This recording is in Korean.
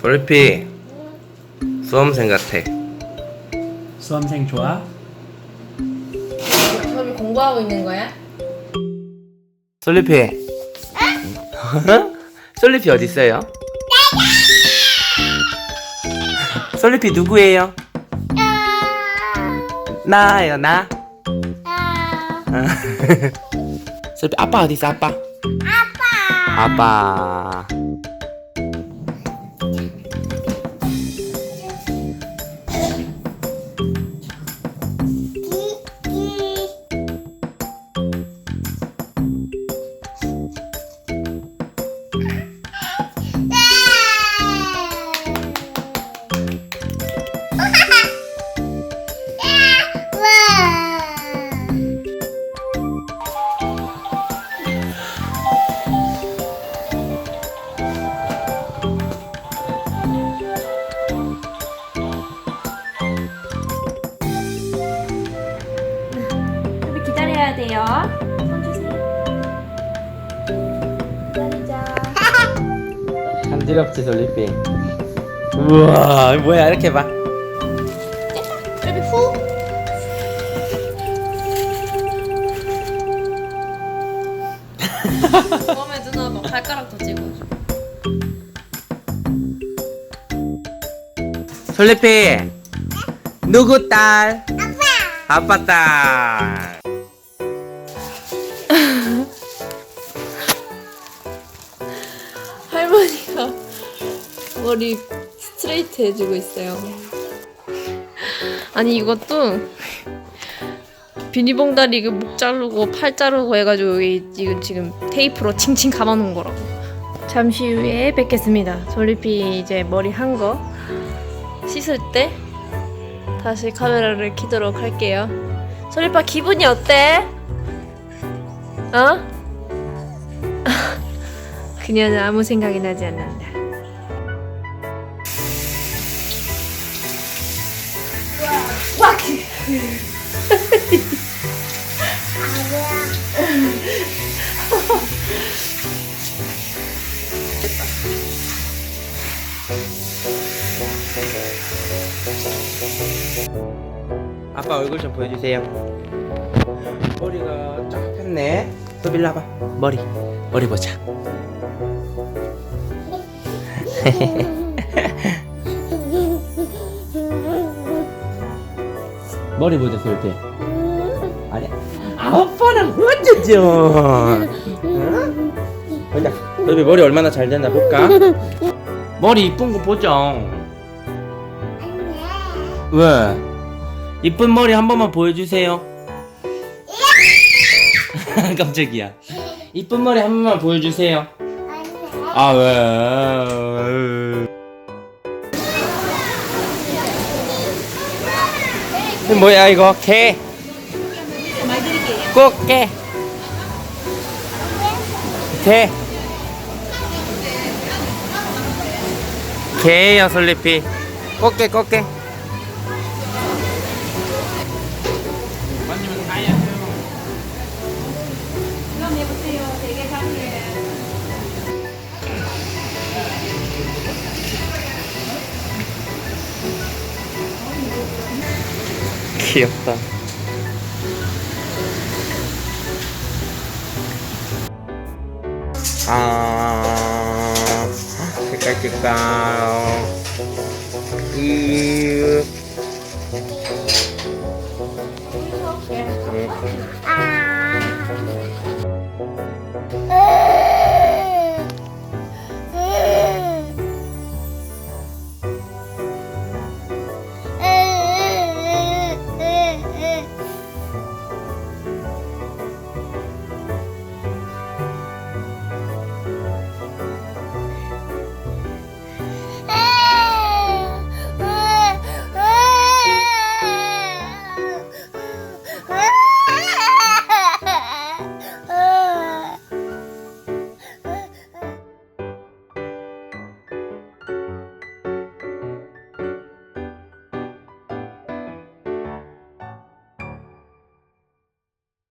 솔리피 수험생 같아 수험생 좋아? 저기 공부하고 있는 거야? 솔리피 솔리피 어디 있어요? 솔리피 누구예요? 나예요 나 솔리피 아빠 어디 있어 아빠 아빠 기다려야 돼요. 손 주세요. 기다리자. 간지럽지 솔리피 우와 뭐야 이렇게 봐좀 후. 다음에 누나 막 발가락도 찍어줘. 솔리피 누구 딸? 아빠 아빠 딸 머리 스트레이트 해주고 있어요. 아니 이것도 비니봉다리 그목 자르고 팔 자르고 해가지고 여기 지금 지금 테이프로 칭칭 감아놓은 거라고. 잠시 후에 뵙겠습니다. 졸리피 이제 머리 한 거 씻을 때 다시 카메라를 켜도록 할게요. 졸리파 기분이 어때? 어? 그녀는 아무 생각이 나지 않는다. 아빠 얼굴 좀 보여주세요. 머리가 쫙 폈네. 또 빌라봐. 머리 머리 보자 머리 보자 솔때 아니 아빠랑 어쩌죠. 보자 너비 머리 얼마나 잘 됐나 볼까? 머리 이쁜 거 보자 왜? 이쁜 머리 한 번만 보여주세요. 깜짝이야. 이쁜 머리 한 번만 보여주세요. 아 왜? 뭐야 이거? 개? 꽃게 개. 개예요 솔리피 꽃게 꽃게 귀엽다. 아, 색깔 색깔. 이. 음.